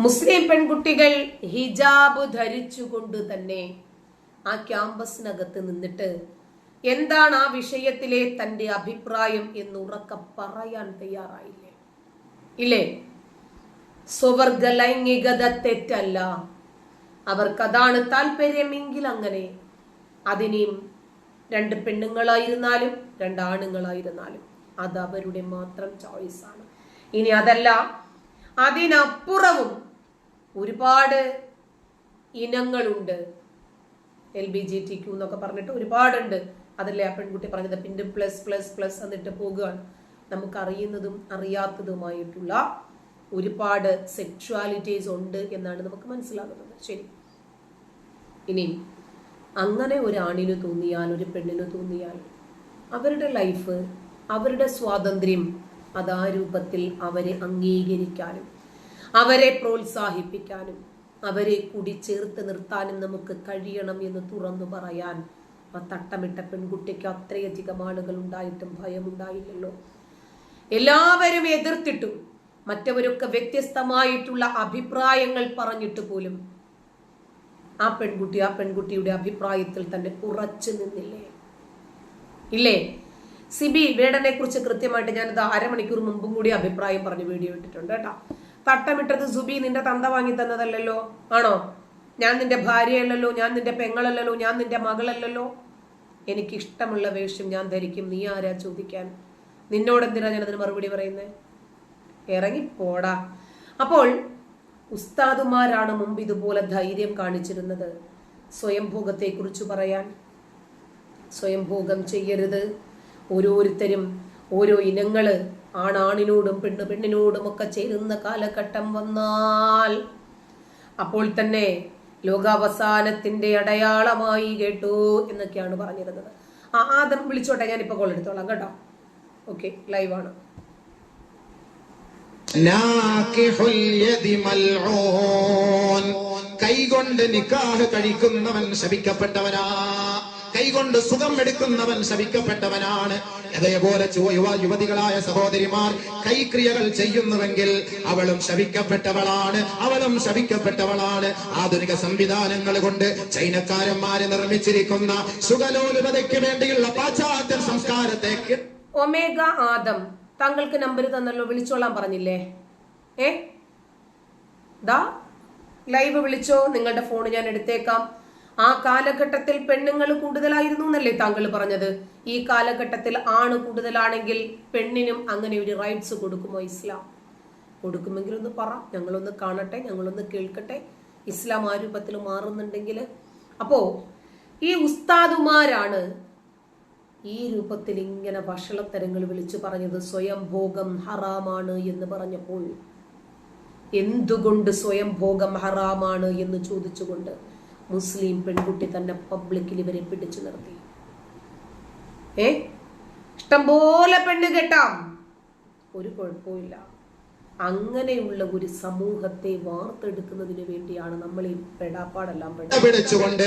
മുസ്ലിം പെൺകുട്ടികൾ ഹിജാബ് ധരിച്ചുകൊണ്ട് തന്നെ ആ ക്യാമ്പസിനകത്ത് നിന്നിട്ട് എന്താണ് ആ വിഷയത്തിലെ തന്റെ അഭിപ്രായം എന്ന് ഉറക്ക പറയാൻ തയ്യാറായില്ലേ? ഇല്ലേ? സ്വവർഗ ലൈംഗികത തെറ്റല്ല. അവർക്കതാണ് താല്പര്യമെങ്കിൽ അങ്ങനെ. അതിനെയും രണ്ട് പെണ്ണുങ്ങളായിരുന്നാലും രണ്ടാണുങ്ങളായിരുന്നാലും അത് അവരുടെ മാത്രം ചോയ്സാണ് ഇനി അതല്ല അതിനപ്പുറവും ഒരുപാട് ഇനങ്ങളുണ്ട്. L B G T Q എന്നൊക്കെ പറഞ്ഞിട്ട് ഒരുപാടുണ്ട്. അതല്ലേ ആ പെൺകുട്ടി പറഞ്ഞത്? പിന്നെ പ്ലസ് പ്ലസ് പ്ലസ് എന്നിട്ട് പോകുകയാണ് നമുക്ക് അറിയുന്നതും അറിയാത്തതുമായിട്ടുള്ള ഒരുപാട് സെക്ഷുവാലിറ്റീസ് ഉണ്ട് എന്നാണ് നമുക്ക് മനസ്സിലാകുന്നത്. ശരി. ഇനി അങ്ങനെ ഒരു ആണിന് തോന്നിയാൽ ഒരു പെണ്ണിന് തോന്നിയാൽ അവരുടെ ലൈഫ് അവരുടെ സ്വാതന്ത്ര്യം അതാ രൂപത്തിൽ അവരെ അംഗീകരിക്കാനും അവരെ പ്രോത്സാഹിപ്പിക്കാനും അവരെ കൂടി ചേർത്ത് നിർത്താനും നമുക്ക് കഴിയണം എന്ന് തുറന്നു പറയാൻ ആ തട്ടമിട്ട പെൺകുട്ടിക്ക് അത്രയധികം ആളുകൾ ഉണ്ടായിട്ടും ഭയമുണ്ടായില്ലല്ലോ. എല്ലാവരും എതിർത്തിട്ടും. മറ്റവരൊക്കെ വ്യത്യസ്തമായിട്ടുള്ള അഭിപ്രായങ്ങൾ പറഞ്ഞിട്ട് പോലും ആ പെൺകുട്ടി ആ പെൺകുട്ടിയുടെ അഭിപ്രായത്തിൽ തന്നെ ഉറച്ചു നിന്നില്ലേ? ഇല്ലേ? സിബി വേടനെ കുറിച്ച് കൃത്യമായിട്ട് ഞാനത് അരമണിക്കൂർ മുമ്പും കൂടി അഭിപ്രായം പറഞ്ഞ് വീഡിയോ ഇട്ടിട്ടുണ്ട് കേട്ടോ. തട്ടമിട്ടത് സുബി നിന്റെ തന്ത വാങ്ങി തന്നതല്ലല്ലോ? ആണോ? ഞാൻ നിന്റെ ഭാര്യയല്ലല്ലോ ഞാൻ നിന്റെ പെങ്ങളല്ലല്ലോ ഞാൻ നിന്റെ മകളല്ലല്ലോ? എനിക്കിഷ്ടമുള്ള വേഷം ഞാൻ ധരിക്കും. നീ ആരാ ചോദിക്കാൻ? നിന്നോട് എന്തിനാ ഞാനതിന് മറുപടി പറയുന്നത് ഇറങ്ങി പോടാ അപ്പോൾ ഉസ്താദുമാരാണ് മുമ്പ് ഇതുപോലെ ധൈര്യം കാണിച്ചിരുന്നത്. സ്വയംഭോഗത്തെക്കുറിച്ച് പറയാൻ. സ്വയംഭോഗം ചെയ്യരുത്. ഓരോരുത്തരും ഓരോ ഇനങ്ങൾ ആണാണിനോടും പെണ്ണ് പെണ്ണിനോടും ഒക്കെ ചേരുന്ന കാലഘട്ടം വന്നാൽ അപ്പോൾ തന്നെ ലോകാവസാനത്തിന്റെ അടയാളമായി കേട്ടു എന്നൊക്കെയാണ് പറഞ്ഞിരുന്നത്. ആ ആദം വിളിച്ചോട്ടെ ഞാൻ ഇപ്പൊ കോൾ എടുത്തോളാം കേട്ടോ. ഓക്കെ ലൈവാണ് കൈകൊണ്ട് നിക്കാഹ് കഴിക്കുന്നവൻ ശപിക്കപ്പെട്ടവനാ. കൈകൊണ്ട് സുഖം എടുക്കുന്നവൻ ശപിക്കപ്പെട്ടവനാണ് അതേപോലെ യുവതികളായ സഹോദരിമാർ കൈക്രിയകൾ ചെയ്യുന്നുവെങ്കിൽ അവളും ശപിക്കപ്പെട്ടവളാണ് അവളും ശപിക്കപ്പെട്ടവളാണ് ആധുനിക സംവിധാനങ്ങൾ കൊണ്ട് ചൈനക്കാരന്മാര് നിർമ്മിച്ചിരിക്കുന്ന സുഖലോലുപതയ്ക്ക് വേണ്ടിയുള്ള പാശ്ചാത്യ സംസ്കാരത്തെ ഒമേഗ ആദം. താങ്കൾക്ക് നമ്പർ തന്നല്ലോ വിളിച്ചോളാൻ പറഞ്ഞില്ലേ? ഏ? ദാ ലൈവ് വിളിച്ചോ? നിങ്ങളുടെ ഫോൺ ഞാൻ എടുത്തേക്കാം. ആ കാലഘട്ടത്തിൽ പെണ്ണുങ്ങൾ കൂടുതലായിരുന്നു എന്നല്ലേ താങ്കൾ പറഞ്ഞത്? ഈ കാലഘട്ടത്തിൽ ആണ് കൂടുതലാണെങ്കിൽ പെണ്ണിനും അങ്ങനെ ഒരു റൈറ്റ്സ് കൊടുക്കുമോ ഇസ്ലാം? കൊടുക്കുമെങ്കിൽ ഒന്ന് പറ. ഞങ്ങളൊന്ന് കാണട്ടെ ഞങ്ങളൊന്ന് കേൾക്കട്ടെ. ഇസ്ലാം ആ രൂപത്തിൽ മാറുന്നുണ്ടെങ്കിൽ. അപ്പോ ഈ ഉസ്താദുമാരാണ് ഈ രൂപത്തിൽ ഇങ്ങനെ ഭക്ഷണത്തരങ്ങൾ വിളിച്ചു പറഞ്ഞത്. സ്വയം ഭോഗം ഹറാമാണ് എന്ന് പറഞ്ഞപ്പോൾ. എന്തുകൊണ്ട് സ്വയം ഭോഗം ഹറാമാണ് എന്ന് ചോദിച്ചുകൊണ്ട്? മുസ്ലിം പെൺകുട്ടി തന്നെ പബ്ലിക്കിൽ ഇവരെ പിടിച്ചു നിർത്തി. ഏ? ഇഷ്ടംപോലെ പെണ്ണ് കെട്ടാം. ഒരു കുഴപ്പമില്ല അങ്ങനെയുള്ള ഒരു സമൂഹത്തെ വാർത്തെടുക്കുന്നതിന് വേണ്ടിയാണ് നമ്മൾ ഈ പെടാപ്പാടെല്ലാം പിടിച്ചുകൊണ്ട്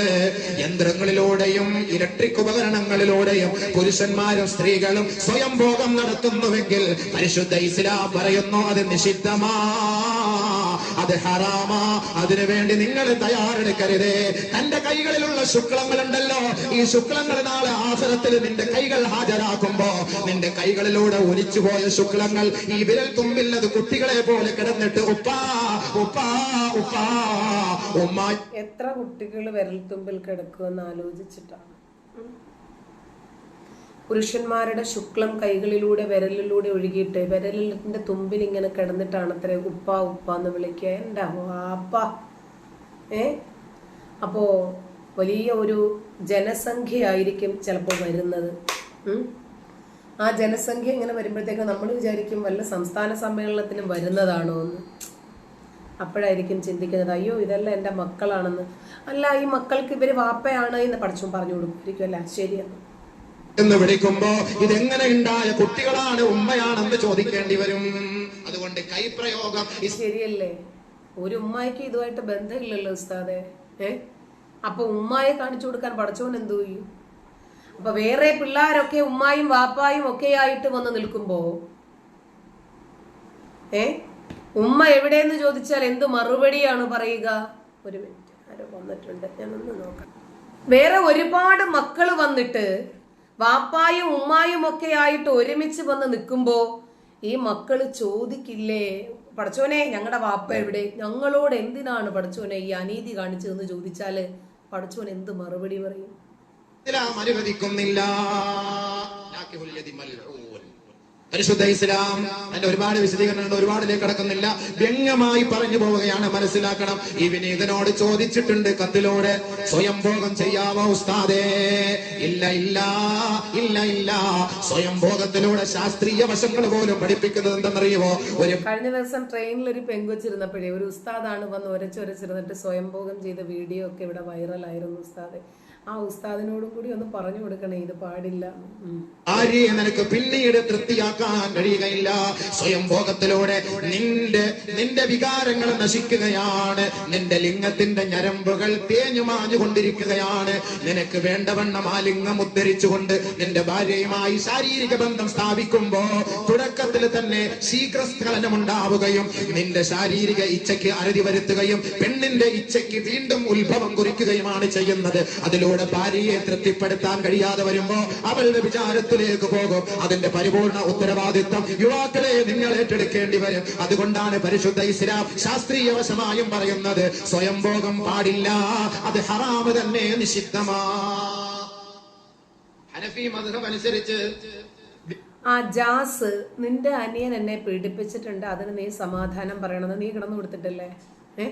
യന്ത്രങ്ങളിലൂടെയും ഇലക്ട്രിക് ഉപകരണങ്ങളിലൂടെയും പുരുഷന്മാരും സ്ത്രീകളും സ്വയം ഭോഗം നടത്തുന്നുവെങ്കിൽ പരിശുദ്ധ ഇസ്ലാം പറയുന്നു അത് നിഷിദ്ധമാ. അത് ഹറാമാ. അതിനുവേണ്ടി നിങ്ങൾ തയ്യാറെടുക്കരുതേ. തന്റെ കൈകളിലുള്ള ശുക്ലങ്ങളുണ്ടല്ലോ. ഈ ശുക്ലങ്ങൾ നാളെ ആസനത്തിൽ നിന്റെ കൈകൾ ഹാജരാക്കുമ്പോ നിന്റെ കൈകളിലൂടെ ഒലിച്ചു പോയ ശുക്ലങ്ങൾ ഈ വിരൽ തുമ്പില്ലത് കുട്ടികളെ പോലെ കിടന്നിട്ട് ഉപ്പാ ഉപ്പാ ഉപ്പാ ഉമ്മ. എത്ര കുട്ടികൾ വിരൽ തുമ്പിൽ കിടക്കുമെന്ന് ആലോചിച്ചിട്ടാണ്. പുരുഷന്മാരുടെ ശുക്ലം കൈകളിലൂടെ വിരലിലൂടെ ഒഴുകിയിട്ട് വിരലിന്റെ തുമ്പിൽ ഇങ്ങനെ കിടന്നിട്ടാണ് അത്ര ഉപ്പ ഉപ്പ എന്ന് വിളിക്കുക. എന്റെ വാപ്പ. ഏ? അപ്പോ വലിയ ഒരു ജനസംഖ്യയായിരിക്കും ചിലപ്പോൾ വരുന്നത്. ആ ജനസംഖ്യ ഇങ്ങനെ വരുമ്പോഴത്തേക്ക് നമ്മൾ വിചാരിക്കും വല്ല സംസ്ഥാന സമ്മേളനത്തിനും വരുന്നതാണോ എന്ന്. അപ്പോഴായിരിക്കും ചിന്തിക്കുന്നത് അയ്യോ ഇതെല്ലാം എന്റെ മക്കളാണെന്ന്. അല്ല ഈ മക്കൾക്ക് ഇവർ വാപ്പയാണ് എന്ന് പഠിച്ചും പറഞ്ഞു കൊടുക്കുമായിരിക്കും അല്ല ശരിയാണ് എന്ന് വിളിക്കുമ്പോ ഇതെങ്ങനെ ഉണ്ടായ കുട്ടികളാണ് ഉമ്മയാണെന്ന് ചോദിക്കേണ്ടി വരും. അതുകൊണ്ട് കൈപ്രയോഗം ശരിയല്ലേ? ഒരു ഉമ്മായിക്ക് ഇതുമായിട്ട് ബന്ധമില്ലല്ലോ ഉസ്താദെ. ഏ? അപ്പൊ ഉമ്മായെ കാണിച്ചു കൊടുക്കാൻ പഠിച്ചവൻ എന്തു ചെയ്യും? അപ്പൊ വേറെ പിള്ളേരൊക്കെ ഉമ്മായും വാപ്പായും ഒക്കെ ആയിട്ട് വന്ന് നിൽക്കുമ്പോ ഏ? ഉമ്മ എവിടെയെന്ന് ചോദിച്ചാൽ എന്ത് മറുപടിയാണ് പറയുക? ഒരു മിനിറ്റ് ആരോ വന്നിട്ടുണ്ട്. ഞാനൊന്ന് നോക്കാം. വേറെ ഒരുപാട് മക്കൾ വന്നിട്ട് വാപ്പായും ഉമ്മായും ഒക്കെ ആയിട്ട് ഒരുമിച്ച് വന്ന് നിൽക്കുമ്പോൾ ഈ മക്കൾ ചോദിക്കില്ലേ പടച്ചോനെ ഞങ്ങളുടെ വാപ്പ എവിടെ? ഞങ്ങളോട് എന്തിനാണ് പടച്ചോനെ ഈ അനീതി കാണിച്ചതെന്ന് ചോദിച്ചാൽ പടച്ചോൻ എന്ത് മറുപടി പറയും? ഇസ്ലാം പരിശുദ്ധ ഇസ്ലാം. അതിന്റെ ഒരുപാട് വിശദീകരണങ്ങൾ ഒരുപാടിലേക്ക് കടക്കുന്നില്ല. വ്യംഗമായി പറഞ്ഞു പോവുകയാണ് മനസ്സിലാക്കണം. ഈ വിനീതനോട് ചോദിച്ചിട്ടുണ്ട് കത്തിലൂടെ. സ്വയം ഭോഗം ചെയ്യാമോ ഉസ്താദേ? ഇല്ല ഇല്ല ഇല്ല ഇല്ല. സ്വയം ഭോഗത്തിലൂടെ ശാസ്ത്രീയ വശങ്ങൾ പോലും പഠിപ്പിക്കുന്നത് എന്തെന്നറിയുമോ ഒരു കഴിഞ്ഞ ദിവസം ട്രെയിനിൽ ഒരു പെങ്കുച്ചിരുന്നപ്പോഴേ ഒരു ഉസ്താദാണ് വന്ന് ഒരച്ചൊരച്ചിരുന്നിട്ട് സ്വയംഭോഗം ചെയ്ത വീഡിയോ ഒക്കെ ഇവിടെ വൈറലായിരുന്നു ഉസ്താദ്. ആ ഉസ്താദിനോടും കൂടി ഒന്ന് പറഞ്ഞു കൊടുക്കണേ ഇത് പാടില്ല. ആര്യെ നിനക്ക് പിന്നീട് തൃപ്തിയാക്കാൻ കഴിയുകയില്ല. സ്വയം ഭോഗത്തിലൂടെ നിന്റെ നിന്റെ വികാരങ്ങൾ നശിക്കുകയാണ്. നിന്റെ ലിംഗത്തിന്റെ ഞരമ്പുകൾ തേഞ്ഞു മാഞ്ഞുകൊണ്ടിരിക്കുകയാണ്. നിനക്ക് വേണ്ടവണ്ണം ആ ലിംഗം ഉദ്ധരിച്ചുകൊണ്ട് നിന്റെ ഭാര്യയുമായി ശാരീരിക ബന്ധം സ്ഥാപിക്കുമ്പോ തുടക്കത്തിൽ തന്നെ ശീഘ്രസ്ഖലനം ഉണ്ടാവുകയും നിന്റെ ശാരീരിക ഇച്ഛയ്ക്ക് അറുതി വരുത്തുകയും പെണ്ണിന്റെ ഇച്ഛയ്ക്ക് വീണ്ടും ഉത്ഭവം കുറിക്കുകയുമാണ് ചെയ്യുന്നത്. അതിലൂടെ ഭാര്യയെ തൃപ്തിപ്പെടുത്താൻ കഴിയാതെ വരുമ്പോ അവളുടെ വിചാരത്തിലേക്ക് പോകും. അതിന്റെ പരിപൂർണ ഉത്തരവാദിത്വം യുവാക്കളെ നിങ്ങൾ ഏറ്റെടുക്കേണ്ടി വരും. അതുകൊണ്ടാണ് പരിശുദ്ധ ഇസ്ലാം ശാസ്ത്രീയവശമായും പറയുന്നത് സ്വയം ഭോഗം പാടില്ല അത് ഹറാമ് തന്നെ നിഷിദ്ധമാ. ഹനഫി മധുഹം അനുസരിച്ച് ആ ജാസ് നിന്റെ അനിയൻ എന്നെ പീഡിപ്പിച്ചിട്ടുണ്ട് അതിന് നീ സമാധാനം പറയണമെന്ന് നീ കിടന്നു കൊടുത്തിട്ടില്ലേ? ഏ?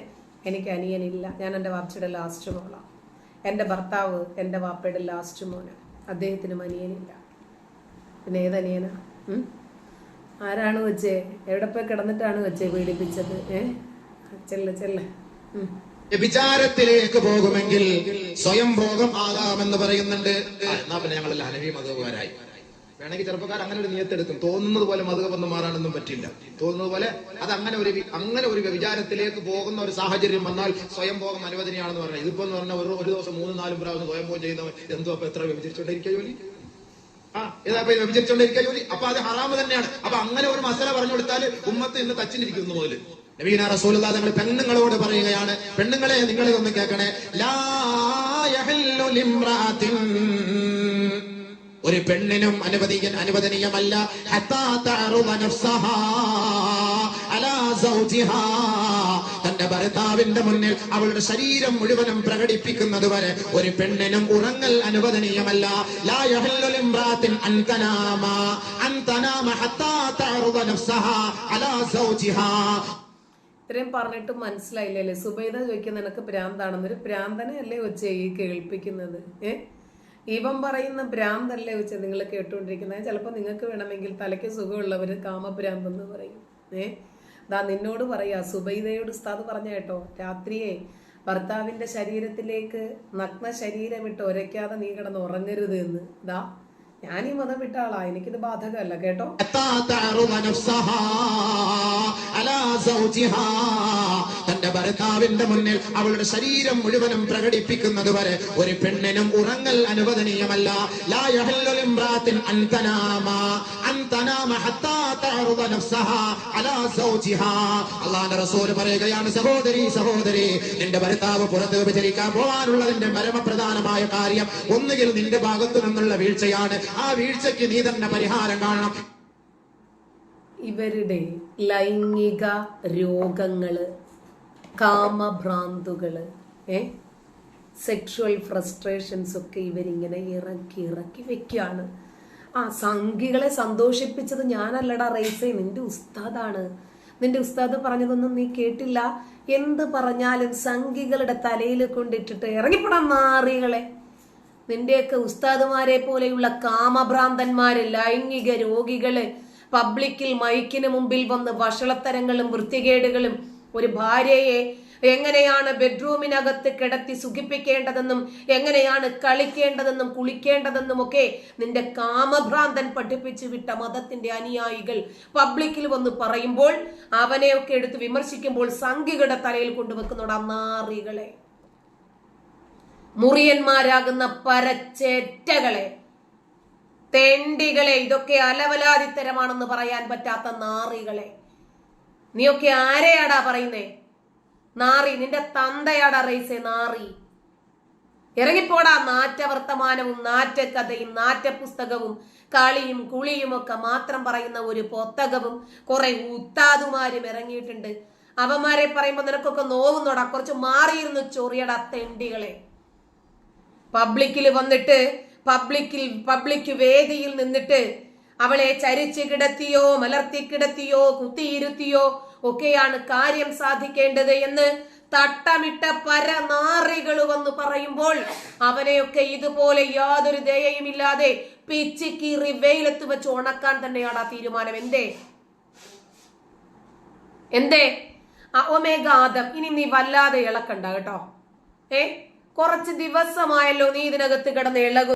എനിക്ക് അനിയനില്ല ഞാൻ എന്റെ വാർച്ചയുടെ ലാസ്റ്റ് മോളാണ് എന്റെ ഭർത്താവ് എന്റെ വാപ്പയുടെ ലാസ്റ്റ് മോന്. അദ്ദേഹത്തിന് അനിയനില്ല. പിന്നെ ഏതനിയനാ? ആരാണ് വെച്ചേ എവിടെ പോയി കിടന്നിട്ടാണ് വെച്ചേ പീഡിപ്പിച്ചത്? ഏ? ചെല്ല് ചെല്ല്. വിചാരത്തിലേക്ക് പോകുമെങ്കിൽ സ്വയം ഭോഗം ആകാമെന്ന് പറയുന്നുണ്ട്. എന്നാ പിന്നെ ഞങ്ങളെല്ലാം അനവി മതവുകാരായി വേണമെങ്കിൽ ചെറുപ്പക്കാർ അങ്ങനെ ഒരു നിയത്തെടുക്കും. തോന്നുന്നത് പോലെ മതകബന്ധം മാറാനൊന്നും പറ്റില്ല. തോന്നുന്നത് പോലെ അത് അങ്ങനെ ഒരു അങ്ങനെ ഒരു വിചാരത്തിലേക്ക് പോകുന്ന ഒരു സാഹചര്യം വന്നാൽ സ്വയം ഭോഗം അനുവദനയാണെന്ന് പറഞ്ഞാൽ ഇതിപ്പോ എന്ന് പറഞ്ഞാൽ ഒരു ഒരു ദിവസം മൂന്നും നാലും പ്രാവശ്യം സ്വയം പോകും ചെയ്യുന്നവൻ എന്തോ അപ്പൊ എത്ര വ്യഭിചരിച്ചോണ്ടിരിക്കുക ജോലി? ആ ഏതാ ഇപ്പൊ ജോലി? അപ്പൊ അത് ഹറാമ് തന്നെയാണ്. അപ്പൊ അങ്ങനെ ഒരു മസല പറഞ്ഞു കൊടുത്താൽ ഉമ്മത്ത് ഇന്ന് തച്ചിരിക്കുന്നു മുതൽ നബീന റസൂലുള്ള നിങ്ങൾ പെണ്ണുങ്ങളോട് പറയുകയാണ്. പെണ്ണുങ്ങളെ നിങ്ങളെ ഒന്ന് കേൾക്കണേ. ലാ ഒരു പെണ്ണിനും അനുവദീയ അനുവദനീയമല്ല. തന്റെ ഭർത്താവിന്റെ മുന്നിൽ അവളുടെ ശരീരം മുഴുവനും പ്രകടിപ്പിക്കുന്നത് വരെ ഒരു പെണ്ണിനും ഉറങ്ങൽ അനുവദനീയമല്ല. ഇത്രയും പറഞ്ഞിട്ട് മനസ്സിലായില്ലേ സുബൈദ ചോദിക്കുന്ന നിനക്ക് പ്രാന്താണെന്നൊരു പ്രാന്തനല്ലേ അല്ലേ ഈ കേൾപ്പിക്കുന്നത്? ഏ? ഇവൻ പറയുന്ന ഭ്രാന്തല്ലേ വെച്ച് നിങ്ങൾ കേട്ടുകൊണ്ടിരിക്കുന്നത്? ചിലപ്പോൾ നിങ്ങൾക്ക് വേണമെങ്കിൽ തലയ്ക്ക് സുഖമുള്ളവർ കാമഭ്രാന്ത് എന്ന് പറയും. ഏ? ദാ നിന്നോട് പറയാ സുബൈദയോട് ഉസ്താദ് പറഞ്ഞ കേട്ടോ രാത്രിയെ ഭർത്താവിന്റെ ശരീരത്തിലേക്ക് നഗ്ന ശരീരമിട്ട് ഒരയ്ക്കാതെ നീ കിടന്ന് ഉറങ്ങരുത് എന്ന്. ദാ ഞാൻ ഈ മതം വിട്ട ആളാ എനിക്കിത് ബാധകമല്ല കേട്ടോ? അലാ ഭർത്താവിന്റെ മുന്നിൽ അവളുടെ ശരീരം മുഴുവനും പ്രകടിപ്പിക്കുന്നത് വരെ ഒരു പെണ്ണിനും ഉറങ്ങൽ അനുവദനീയമല്ല. പറയുകയാണ് സഹോദരി സഹോദരി നിന്റെ ഭർത്താവ് പുറത്ത് വിചരിക്കാൻ പോവാനുള്ളതിന്റെ പരമപ്രധാനമായ കാര്യം ഒന്നുകിൽ നിന്റെ ഭാഗത്തു നിന്നുള്ള വീഴ്ചയാണ്. ആ വീഴ്ചയ്ക്ക് നീ തന്നെ പരിഹാരം കാണണം. ഇവരുടെ ലൈംഗിക രോഗങ്ങൾ കാമഭ്രാന്തുകൾ ഏ? സെക്ഷുവൽ ഫ്രസ്ട്രേഷൻസ് ഒക്കെ ഇവരിങ്ങനെ ഇറക്കി ഇറക്കി വെക്കുകയാണ് ആ സംഘികളെ സന്തോഷിപ്പിച്ചത് ഞാനല്ലടാ റേസേ. നിന്റെ ഉസ്താദാണ്. നിന്റെ ഉസ്താദ് പറഞ്ഞതൊന്നും നീ കേട്ടില്ല? എന്ത് പറഞ്ഞാലും സംഘികളുടെ തലയിൽ കൊണ്ടിട്ടിട്ട് ഇറങ്ങിപ്പെടാൻ നാറികളെ. നിന്റെയൊക്കെ ഉസ്താദുമാരെ പോലെയുള്ള കാമഭ്രാന്തന്മാര് ലൈംഗിക രോഗികൾ പബ്ലിക്കിൽ മൈക്കിന് മുമ്പിൽ വന്ന് വഷളത്തരങ്ങളും വൃത്തികേടുകളും ഒരു ഭാര്യയെ എങ്ങനെയാണ് ബെഡ്റൂമിനകത്ത് കിടത്തി സുഖിപ്പിക്കേണ്ടതെന്നും എങ്ങനെയാണ് കളിക്കേണ്ടതെന്നും കുളിക്കേണ്ടതെന്നും ഒക്കെ നിന്റെ കാമഭ്രാന്തൻ പഠിപ്പിച്ചു വിട്ട മതത്തിന്റെ അനുയായികൾ പബ്ലിക്കിൽ വന്ന് പറയുമ്പോൾ അവനെയൊക്കെ എടുത്ത് വിമർശിക്കുമ്പോൾ സംഘികളുടെ തലയിൽ കൊണ്ടുവെക്കുന്നുണ്ട് അന്നാറികളെ മുറിയന്മാരാകുന്ന പരച്ചേറ്റകളെ. തെണ്ടികളെ ഇതൊക്കെ അലവലാതിത്തരമാണെന്ന് പറയാൻ പറ്റാത്ത നാറികളെ. നീയൊക്കെ ആരെയാടാ പറയുന്നേ? നാറി നിന്റെ തന്തയാടാ റൈസേ നാറി. ഇറങ്ങിപ്പോടാ നാറ്റ വർത്തമാനവും നാറ്റ കഥയും നാറ്റ പുസ്തകവും കളിയും കുളിയും ഒക്കെ മാത്രം പറയുന്ന ഒരു പുസ്തകവും കുറെ ഉത്താതുമാരും ഇറങ്ങിയിട്ടുണ്ട്. അവന്മാരെ പറയുമ്പോ നിനക്കൊക്കെ നോവുന്നോടാ കുറച്ച് മാറിയിരുന്നു ചൊറിയട തെണ്ടികളെ. പബ്ലിക്കിൽ വന്നിട്ട് പബ്ലിക്കിൽ പബ്ലിക് വേദിയിൽ നിന്നിട്ട് അവളെ ചരിച്ച് കിടത്തിയോ മലർത്തി കിടത്തിയോ കുത്തിയിരുത്തിയോ ഒക്കെയാണ് കാര്യം സാധിക്കേണ്ടത് എന്ന് തട്ടമിട്ട പരനാറികൾ വന്ന് പറയുമ്പോൾ അവനെയൊക്കെ ഇതുപോലെ യാതൊരു ദയയുമില്ലാതെ പിച്ചിക്കീറി വെയിലത്ത് വെച്ച് ഉണക്കാൻ തന്നെയാണ് ആ തീരുമാനം. എന്തേ? എന്തേ? ഒമേഗ ആദം ഇനി നീ വല്ലാതെ ഇളക്കണ്ട കേട്ടോ. ഏ? കുറച്ച് ദിവസമായല്ലോ നീ ഇതിനകത്ത് കിടന്ന് ഇളകു